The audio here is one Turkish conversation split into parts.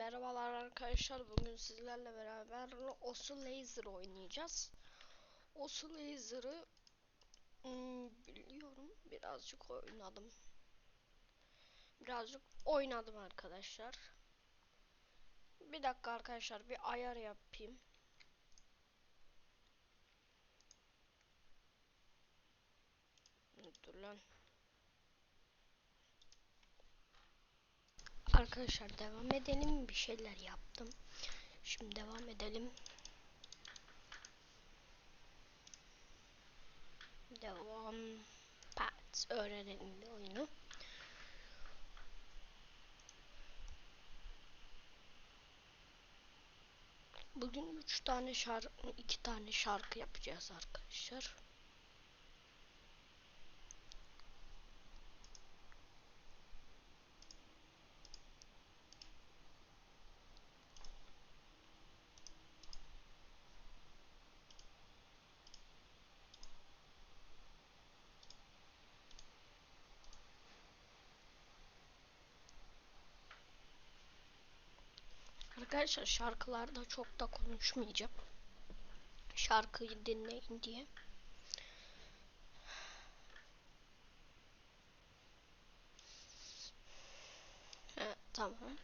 Merhabalar arkadaşlar. Bugün sizlerle beraber Oscillator oynayacağız. Oscillator'ı hmm, biliyorum. Birazcık oynadım. Birazcık oynadım arkadaşlar. Bir dakika arkadaşlar bir ayar yapayım. Dur lan. Arkadaşlar devam edelim. Bir şeyler yaptım. Şimdi devam edelim. Devam. Pat öğrenelim oyunu. Bugün üç tane şarkı, iki tane şarkı yapacağız arkadaşlar. Arkadaşlar şarkılarda çok da konuşmayacağım. Şarkıyı dinleyin diye. He, tamam.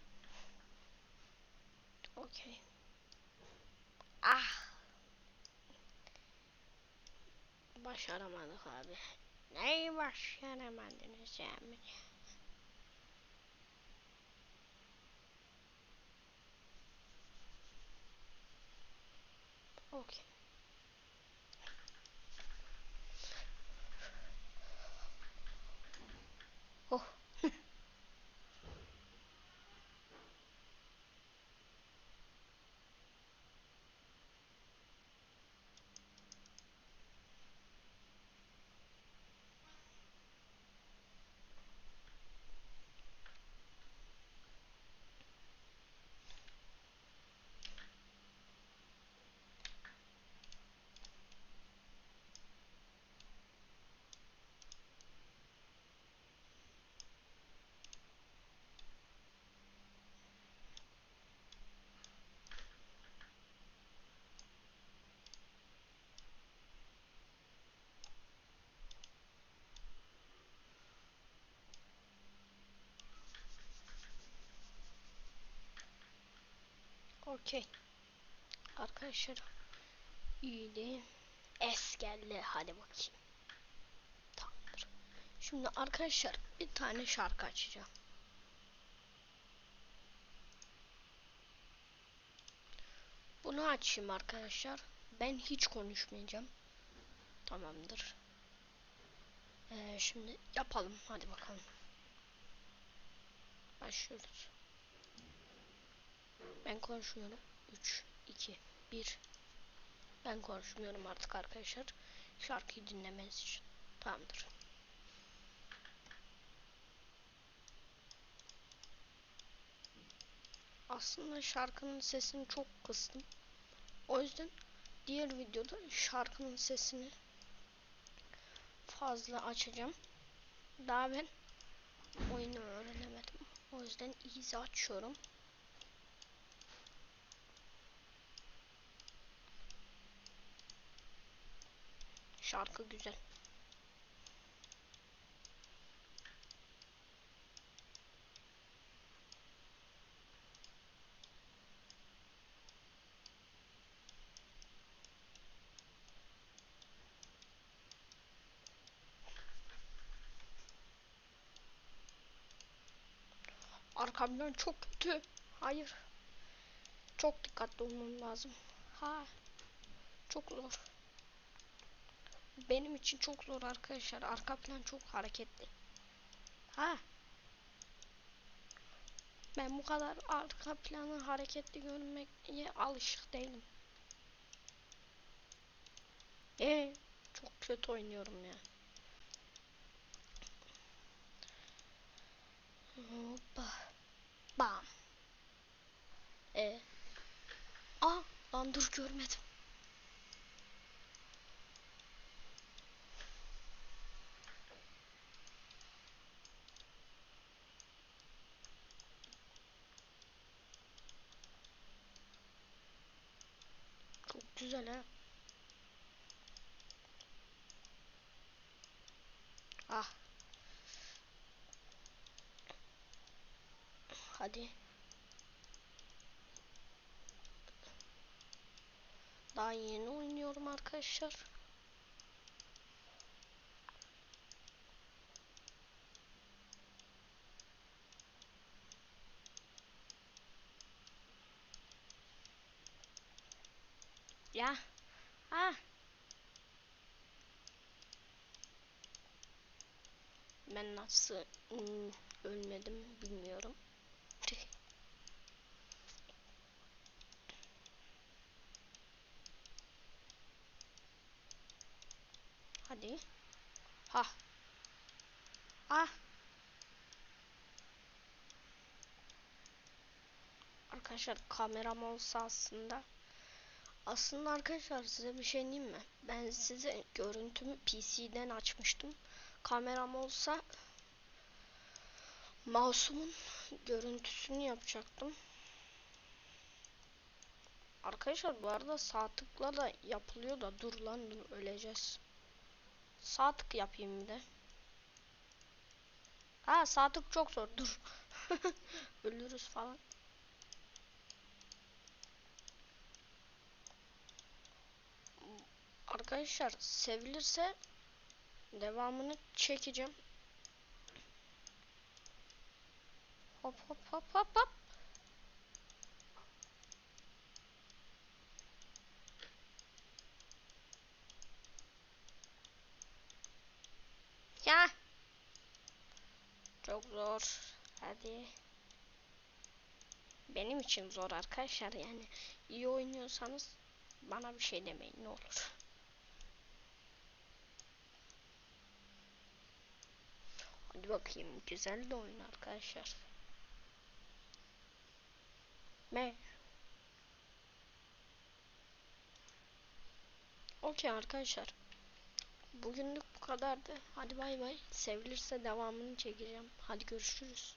Okey. Ah. Başaramadık abi. Neyi başaramadınız sen? Okey. Okey. Arkadaşlar iyiydi. Es geldi. Hadi bakayım. Tamamdır. Şimdi arkadaşlar bir tane şarkı açacağım. Bunu açayım arkadaşlar. Ben hiç konuşmayacağım. Tamamdır. Ee, şimdi yapalım. Hadi bakalım. Başlıyoruz. Ben konuşmuyorum. 3, 2, 1. Ben konuşmuyorum artık arkadaşlar. Şarkıyı dinlemeniz için. Tamamdır. Aslında şarkının sesini çok kıstım. O yüzden diğer videoda şarkının sesini fazla açacağım. Daha ben oyunu öğrenemedim. O yüzden easy açıyorum. Şarkı güzel. Arkamdan çok kötü. Hayır. Çok dikkatli olmam lazım. Ha. Çok zor. Benim için çok zor arkadaşlar. Arka plan çok hareketli. Ha. Ben bu kadar arka planı hareketli görmeye alışık değilim. Ee, çok kötü oynuyorum ya. Hoppa. Bam. E. Aa, lan dur görmedim. Güzel ha. Ah. Hadi. Daha yeni oynuyorum arkadaşlar. Ya. Ah. Ben nasıl hmm, ölmedim bilmiyorum. Hadi. Ha. Ah. Arkadaşlar kameram olsa aslında aslında arkadaşlar size bir şey diyeyim mi? Ben size görüntümü PC'den açmıştım. Kameram olsa mouse'umun görüntüsünü yapacaktım. Arkadaşlar bu arada sağ tıkla da yapılıyor da dur lan dur öleceğiz. Sağ tık yapayım bir de. Ha sağ tık çok zor dur. Ölürüz falan. Arkadaşlar sevilirse devamını çekeceğim. Hop hop hop hop hop. Ya. Çok zor. Hadi. Benim için zor arkadaşlar yani. iyi oynuyorsanız bana bir şey demeyin ne olur. Hadi bakayım güzel de oyun arkadaşlar. Me. Okey arkadaşlar. Bugünlük bu kadardı. Hadi bay bay. Sevilirse devamını çekeceğim. Hadi görüşürüz.